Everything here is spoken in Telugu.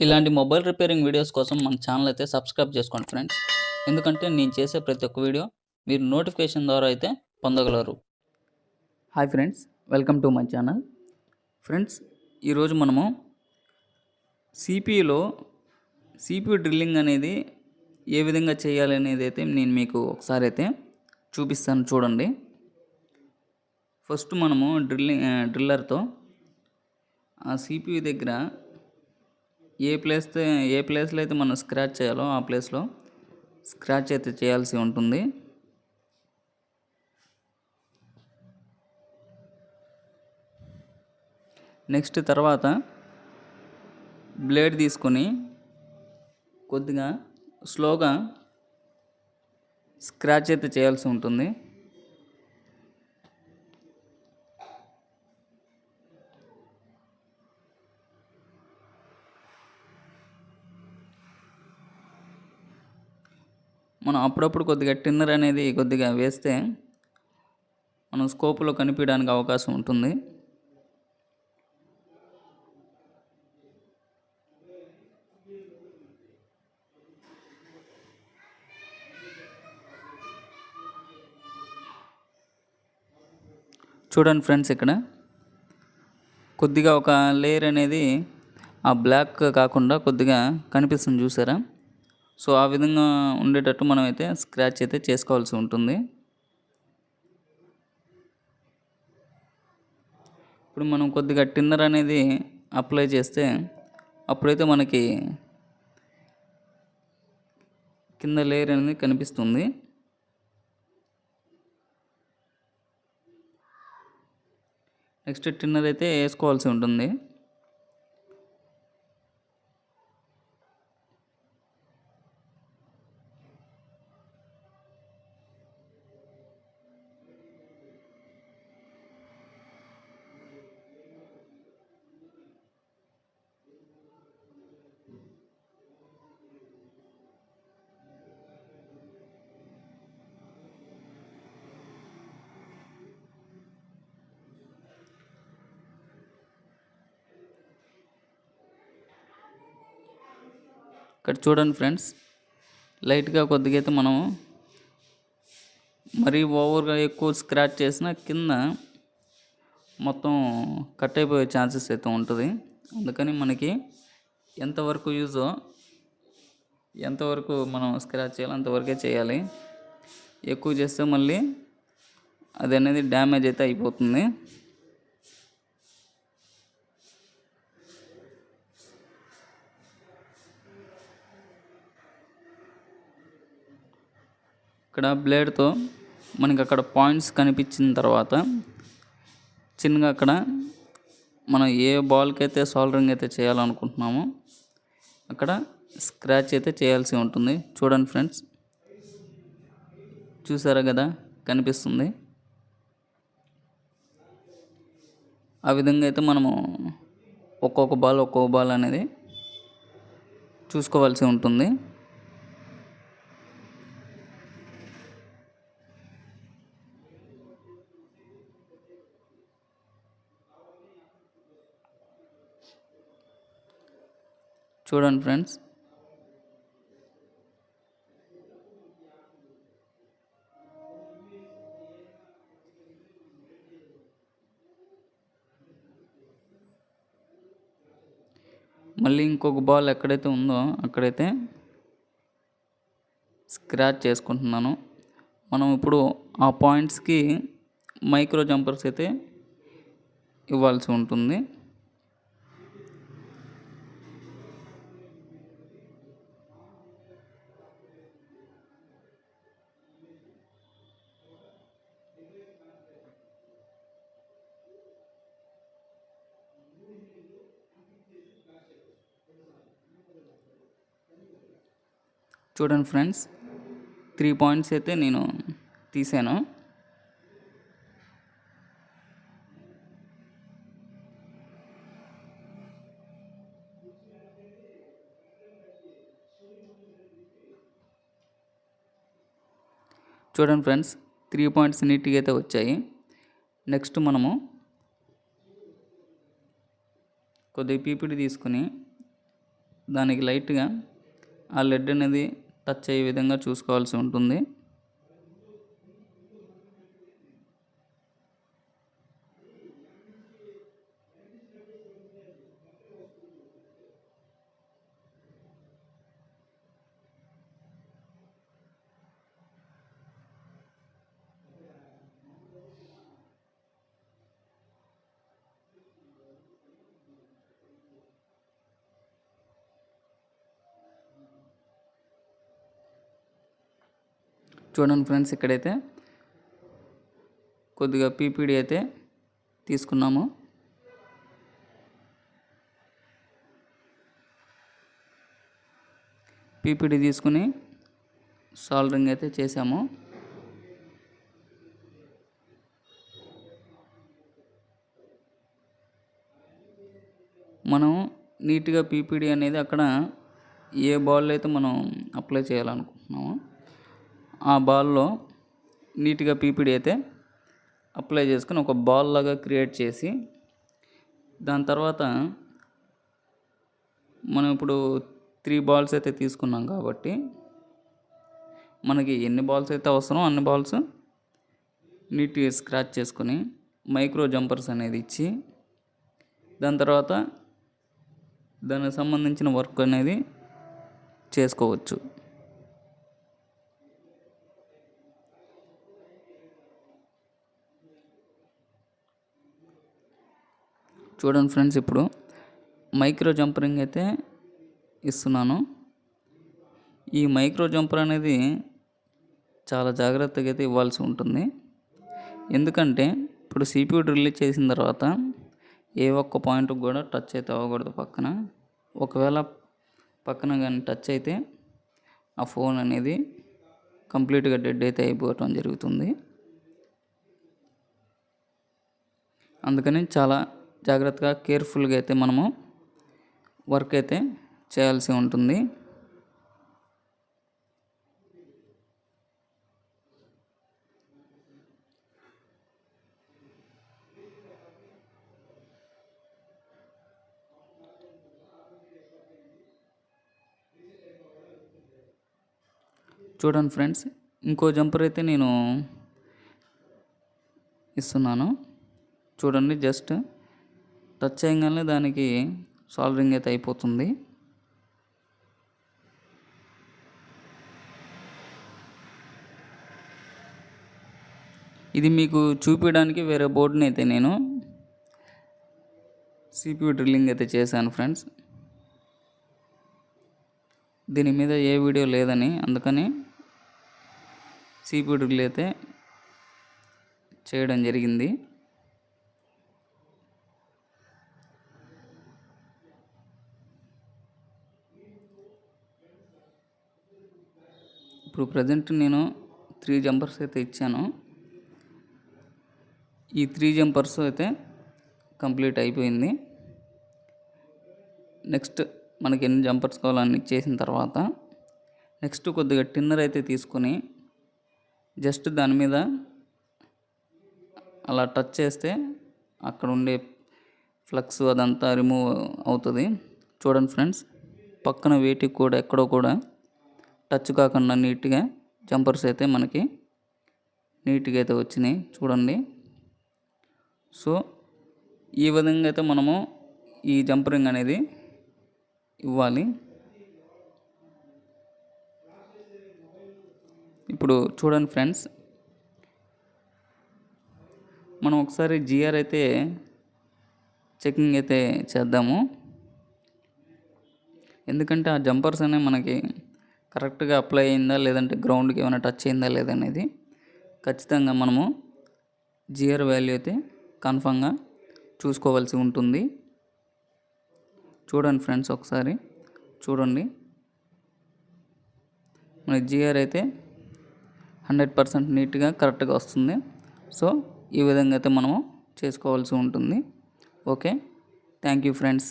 ఇలాంటి మొబైల్ రిపేరింగ్ వీడియోస్ కోసం మన ఛానల్ అయితే సబ్స్క్రైబ్ చేసుకోండి ఫ్రెండ్స్. ఎందుకంటే నేను చేసే ప్రతి ఒక్క వీడియో మీరు నోటిఫికేషన్ ద్వారా అయితే పొందగలరు. Hi friends welcome to my channel. Friends ఈరోజు మనము సిపిలో సిపియు డ్రిల్లింగ్ అనేది ఏ విధంగా చేయాలి అనేది అయితే నేను మీకు ఒకసారి అయితే చూపిస్తాను చూడండి. ఫస్ట్ మనము డ్రిల్లింగ్ డ్రిల్లర్తో ఆ సిపియు దగ్గర ఏ ప్లేస్ ఏ ప్లేస్లో అయితే మనం స్క్రాచ్ చేయాలో ఆ ప్లేస్లో స్క్రాచ్ అయితే చేయాల్సి ఉంటుంది. నెక్స్ట్ తర్వాత బ్లేడ్ తీసుకొని కొద్దిగా స్లోగా స్క్రాచ్ అయితే చేయాల్సి ఉంటుంది. మనం అప్పుడప్పుడు కొద్దిగా టిన్నర్ అనేది కొద్దిగా వేస్తే మనం స్కోప్లో కనిపించడానికి అవకాశం ఉంటుంది. చూడండి ఫ్రెండ్స్ ఇక్కడ కొద్దిగా ఒక లేయర్ అనేది ఆ బ్లాక్ కాకుండా కొద్దిగా కనిపిస్తుంది చూసారా? సో ఆ విధంగా ఉండేటట్టు మనం అయితే స్క్రాచ్ అయితే చేసుకోవాల్సి ఉంటుంది. ఇప్పుడు మనం కొద్దిగా టిన్నర్ అనేది అప్లై చేస్తే అప్పుడైతే మనకి కింద లేయర్ అనేది కనిపిస్తుంది. నెక్స్ట్ టిన్నర్ అయితే వేసుకోవాల్సి ఉంటుంది. ఇక్కడ చూడండి ఫ్రెండ్స్. లైట్గా కొద్దిగా అయితే మనం మరీ ఓవర్గా ఎక్కువ స్క్రాచ్ చేసిన కింద మొత్తం కట్ అయిపోయే ఛాన్సెస్ అయితే ఉంటుంది. అందుకని మనకి ఎంతవరకు యూజో ఎంతవరకు మనం స్క్రాచ్ చేయాలో అంతవరకే చేయాలి. ఎక్కువ చేస్తే మళ్ళీ అది అనేది డ్యామేజ్ అయితే అయిపోతుంది. ఇక్కడ బ్లేడ్తో మనకి అక్కడ పాయింట్స్ కనిపించిన తర్వాత చిన్నగా అక్కడ మనం ఏ బాల్కి అయితే సాల్డరింగ్ అయితే చేయాలనుకుంటున్నామో అక్కడ స్క్రాచ్ అయితే చేయాల్సి ఉంటుంది. చూడండి ఫ్రెండ్స్. చూసారా కదా? కనిపిస్తుంది. ఆ విధంగా అయితే మనము ఒక్కొక్క బాల్ ఒక్కొక్క బాల్ అనేది చూసుకోవాల్సి ఉంటుంది. చూడండి ఫ్రెండ్స్. మళ్ళీ ఇంకొక బాల్ ఎక్కడైతే ఉందో అక్కడైతే స్క్రాచ్ చేసుకుంటున్నాను. మనం ఇప్పుడు ఆ పాయింట్స్కి మైక్రో జంపర్స్ అయితే ఇవ్వాల్సి ఉంటుంది. చూడండి ఫ్రెండ్స్ త్రీ పాయింట్స్ అయితే నేను తీసాను. చూడండి ఫ్రెండ్స్ త్రీ పాయింట్స్ నీట్గా అయితే వచ్చాయి. నెక్స్ట్ మనము కొద్దిగా పీపీటీ తీసుకుని దానికి లైట్గా ఆ లెడ్ అనేది టచ్ అయ్యే విధంగా చూసుకోవాల్సి ఉంటుంది. చూడండి ఫ్రెండ్స్ ఇక్కడైతే కొద్దిగా పీపీడీ అయితే తీసుకున్నాము. పీపీడీ తీసుకుని సాల్డరింగ్ అయితే చేసాము. మనం నీట్గా పీపీడీ అనేది అక్కడ ఏ బాల్ అయితే మనం అప్లై చేయాలనుకుంటున్నామో ఆ బాల్లో నీట్గా పీపిడి అయితే అప్లై చేసుకుని ఒక బాల్ లాగా క్రియేట్ చేసి దాని తర్వాత మనం ఇప్పుడు త్రీ బాల్స్ అయితే తీసుకున్నాం కాబట్టి మనకి ఎన్ని బాల్స్ అయితే అవసరం అన్ని బాల్స్ నీట్గా స్క్రాచ్ చేసుకొని మైక్రో జంపర్స్ అనేది ఇచ్చి దాని తర్వాత దానికి సంబంధించిన వర్క్ అనేది చేసుకోవచ్చు. చూడండి ఫ్రెండ్స్ ఇప్పుడు మైక్రో జంపరింగ్ అయితే ఇస్తున్నాను. ఈ మైక్రో జంపర్ అనేది చాలా జాగ్రత్తగా అయితే ఇవ్వాల్సి ఉంటుంది. ఎందుకంటే ఇప్పుడు సిపియు రిలీజ్ చేసిన తర్వాత ఏ ఒక్క పాయింట్కి కూడా టచ్ అయితే అవ్వకూడదు పక్కన. ఒకవేళ పక్కన కానీ టచ్ అయితే ఆ ఫోన్ అనేది కంప్లీట్గా డెడ్ అయితే అయిపోవటం జరుగుతుంది. అందుకని చాలా జాగ్రత్తగా కేర్ఫుల్గా అయితే మనము వర్క్ అయితే చేయాల్సి ఉంటుంది. చూడండి ఫ్రెండ్స్ ఇంకో జంపర్ అయితే నేను ఇస్తున్నాను. చూడండి జస్ట్ టచ్ చేయగానే దానికి సాల్వరింగ్ అయితే అయిపోతుంది. ఇది మీకు చూపించడానికి వేరే బోర్డుని అయితే నేను సిపియు డ్రిల్లింగ్ అయితే చేశాను ఫ్రెండ్స్ దీని మీద ఏ వీడియో లేదని అందుకని సిపియు డ్రిల్ అయితే చేయడం జరిగింది. ఇప్పుడు ప్రజెంట్ నేను త్రీ జంపర్స్ అయితే ఇచ్చాను. ఈ త్రీ జంపర్స్ అయితే కంప్లీట్ అయిపోయింది. నెక్స్ట్ మనకి ఎన్ని జంపర్స్ కావాలని ఇచ్చేసిన తర్వాత నెక్స్ట్ కొద్దిగా టిన్నర్ అయితే తీసుకొని జస్ట్ దాని మీద అలా టచ్ చేస్తే అక్కడ ఉండే ఫ్లక్స్ అదంతా రిమూవ్ అవుతుంది. చూడండి ఫ్రెండ్స్ పక్కన వేటికి కూడా ఎక్కడో కూడా టచ్ కాకుండా నీట్గా జంపర్స్ అయితే మనకి నీట్గా అయితే వచ్చినాయి. చూడండి. సో ఈ విధంగా అయితే మనము ఈ జంపరింగ్ అనేది ఇవ్వాలి. ఇప్పుడు చూడండి ఫ్రెండ్స్. మనం ఒకసారి జిఆర్ అయితే చెకింగ్ అయితే చేద్దాము. ఎందుకంటే ఆ జంపర్స్ అనేవి మనకి కరెక్ట్గా అప్లై అయిందా లేదంటే గ్రౌండ్కి ఏమైనా టచ్ అయిందా లేదనేది ఖచ్చితంగా మనము జిఆర్ వాల్యూ అయితే కన్ఫామ్గా చూసుకోవాల్సి ఉంటుంది. చూడండి ఫ్రెండ్స్ ఒకసారి. చూడండి. మన జిఆర్ అయితే హండ్రెడ్ పర్సెంట్ నీట్గా కరెక్ట్గా వస్తుంది. సో ఈ విధంగా అయితే మనము చేసుకోవాల్సి ఉంటుంది. ఓకే. Thank you friends.